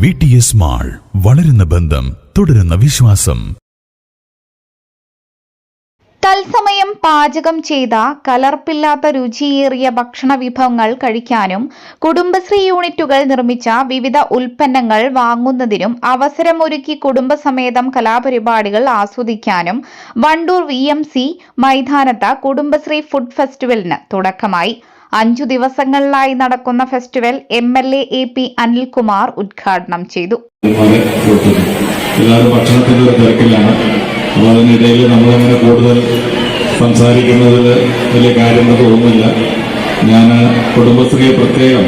V T S mall വളരുന്ന ബന്ധം തുടരുന്ന വിശ്വാസം. തത്സമയം പാചകം ചെയ്ത കലർപ്പില്ലാത്ത രുചിയേറിയ ഭക്ഷണ വിഭവങ്ങൾ കഴിക്കാനും കുടുംബശ്രീ യൂണിറ്റുകൾ നിർമ്മിച്ച വിവിധ ഉൽപ്പന്നങ്ങൾ വാങ്ങുന്നതിനും അവസരമൊരുക്കി കുടുംബസമേതം കലാപരിപാടികൾ ആസ്വദിക്കാനും വണ്ടൂർ വി എം സി മൈതാനത്ത് കുടുംബശ്രീ ഫുഡ് ഫെസ്റ്റിവലിന് തുടക്കമായി. അഞ്ചു ദിവസങ്ങളിലായി നടക്കുന്ന festival M L A P Anilkumar ഉദ്ഘാടനം ചെയ്തു. എല്ലാവരും ഭക്ഷണത്തിന്റെ ഒരു തിരക്കിലാണ്. അപ്പോൾ അതിനിടയിൽ കൂടുതൽ സംസാരിക്കുന്നതിൽ വലിയ കാര്യങ്ങൾ തോന്നുന്നില്ല ഞാൻ കുടുംബശ്രീയെ പ്രത്യേകം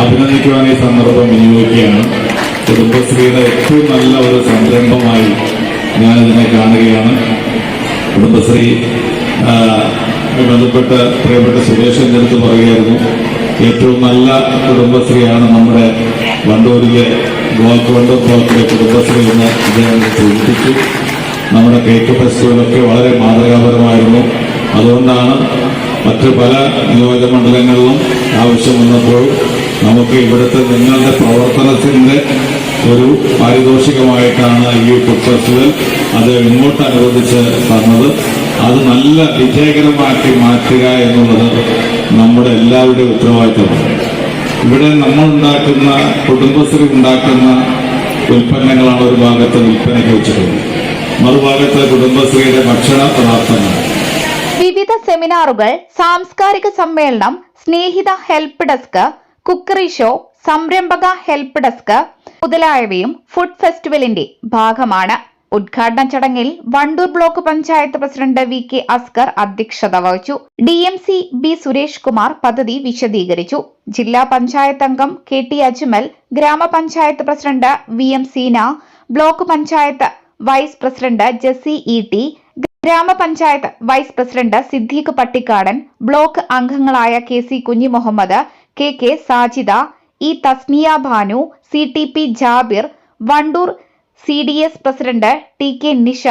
അഭിനന്ദിക്കുവാൻ ഈ സന്ദർഭം വിനിയോഗിക്കുകയാണ്. കുടുംബശ്രീയുടെ ഏറ്റവും നല്ല ഒരു സംരംഭമായി ഞാനിതിനെ കാണുകയാണ്. കുടുംബശ്രീ ബന്ധപ്പെട്ട് പ്രിയപ്പെട്ട സുരേഷ് എന്റെ അടുത്ത് പറയുകയായിരുന്നു ഏറ്റവും നല്ല കുടുംബശ്രീയാണ് നമ്മുടെ വണ്ടൂരിലെ ഗോൾക്ക് വണ്ടൂർ ബ്ലോക്കിലെ കുടുംബശ്രീ എന്ന് അദ്ദേഹം സൂചിപ്പിച്ചു. നമ്മുടെ കേക്ക് ഫെസ്റ്റിവലൊക്കെ വളരെ മാതൃകാപരമായിരുന്നു. അതുകൊണ്ടാണ് മറ്റ് പല നിയോജക മണ്ഡലങ്ങളിലും ആവശ്യം വന്നപ്പോൾ നമുക്ക് ഇവിടുത്തെ നിങ്ങളുടെ പ്രവർത്തനത്തിന്റെ ഒരു പാരിതോഷികമായിട്ടാണ് ഈ ഫുഡ് ഫെസ്റ്റിവൽ അത് ഇങ്ങോട്ട് അനുവദിച്ച് തന്നത്. അത് നല്ല വിജയകരമാക്കി മാറ്റുക എന്നുള്ളത് നമ്മുടെ എല്ലാവരുടെയും ഉത്തരവാദിത്തമാണ്. ഇവിടെ നമ്മൾ ഉണ്ടാക്കുന്ന കുടുംബശ്രീ ഉണ്ടാക്കുന്ന ഉൽപ്പന്നങ്ങളാണ് ഒരു ഭാഗത്ത് വിൽപ്പനയ്ക്ക് വെച്ചിട്ടുള്ളത്. മറുഭാഗത്ത് കുടുംബശ്രീയുടെ ഭക്ഷണ പദാർത്ഥങ്ങൾ വിവിധ സെമിനാറുകൾ സാംസ്കാരിക സമ്മേളനം Snehitha help desk cookery show സംരംഭക ഹെൽപ്പ് ഡെസ്ക് മുതലായവയും ഫുഡ് ഫെസ്റ്റിവലിന്റെ ഭാഗമാണ്. ഉദ്ഘാടന ചടങ്ങിൽ Wandoor block panchayat president V K Askar അധ്യക്ഷത വഹിച്ചു. D M C B Suresh Kumar പദ്ധതി വിശദീകരിച്ചു. ജില്ലാ പഞ്ചായത്ത് അംഗം K T Ajmal grama panchayat president V M Seena block panchayat vice president Jessy E T grama panchayat vice president Siddique Pattikkadan block അംഗങ്ങളായ K C Kunhi Muhammad K K Sajida E Thasniya Bhanu C T P Jabir Wandoor C D S president T K Nisha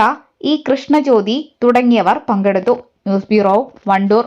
E Krishnajyothi തുടങ്ങിയവർ പങ്കെടുത്തു. News bureau Wandoor.